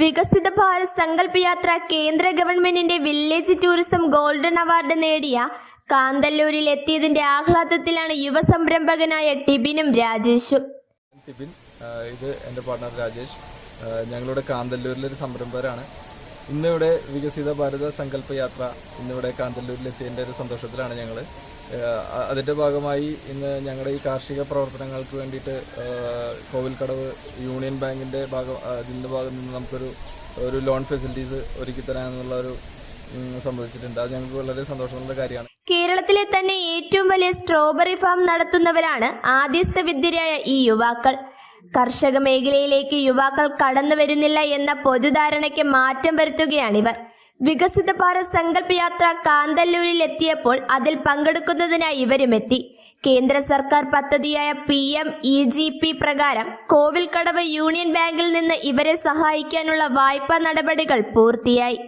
വികസിത ഭാരത് സങ്കല്പ് യാത്ര കേന്ദ്ര ഗവൺമെന്റിന്റെ വില്ലേജ് ടൂറിസം ഗോൾഡൻ അവാർഡ് നേടിയ കാന്തല്ലൂരിൽ എത്തിയതിന്റെ ആഹ്ലാദത്തിലാണ് യുവ സംരംഭകനായ ടിബിനും രാജേഷും. ടിബിൻ ഇത് എന്റെ പാർട്ണർ രാജേഷ്. ഞങ്ങളുടെ കാന്തല്ലൂരിൽ ഒരു സംരംഭകരാണ്. ഇന്നിവിടെ വികസിത ഭാരത സങ്കല്പ യാത്ര ഇന്നിവിടെ കാന്തല്ലൂരിൽ എത്തിയതിന്റെ ഒരു സന്തോഷത്തിലാണ് ഞങ്ങൾ അതിന്റെ ഭാഗമായി ഇന്ന് ഞങ്ങളുടെ ഈ കാർഷിക പ്രവർത്തനങ്ങൾക്ക് വേണ്ടിയിട്ട് കോവിൽക്കടവ് യൂണിയൻ ബാങ്കിന്റെ ഭാഗം അതിന്റെ ഭാഗത്ത് നിന്ന് നമുക്കൊരു ഒരു ലോൺ ഫെസിലിറ്റീസ് ഒരുക്കി തരാമെന്നുള്ള ഒരു സംഭവിച്ചിട്ടുണ്ട്. അത് ഞങ്ങൾക്ക് വളരെ സന്തോഷമുള്ള കാര്യമാണ്. കേരളത്തിലെ തന്നെ ഏറ്റവും വലിയ സ്ട്രോബെറി ഫാം നടത്തുന്നവരാണ് ആദ്യസ്ഥ വിദ്യരായ ഈ യുവാക്കൾ. കർഷക മേഖലയിലേക്ക് യുവാക്കൾ കടന്നു വരുന്നില്ല എന്ന പൊതുധാരണയ്ക്ക് മാറ്റം വരുത്തുകയാണിവർ. വികസിത ഭാരത് സങ്കല്പ യാത്ര കാന്തല്ലൂരിൽ എത്തിയപ്പോൾ അതിൽ പങ്കെടുക്കുന്നതിനായി ഇവരും എത്തി. കേന്ദ്ര സർക്കാർ പദ്ധതിയായ P M E G P പ്രകാരം കോവിൽക്കടവ് യൂണിയൻ ബാങ്കിൽ നിന്ന് ഇവരെ സഹായിക്കാനുള്ള വായ്പാ നടപടികൾ പൂർത്തിയായി.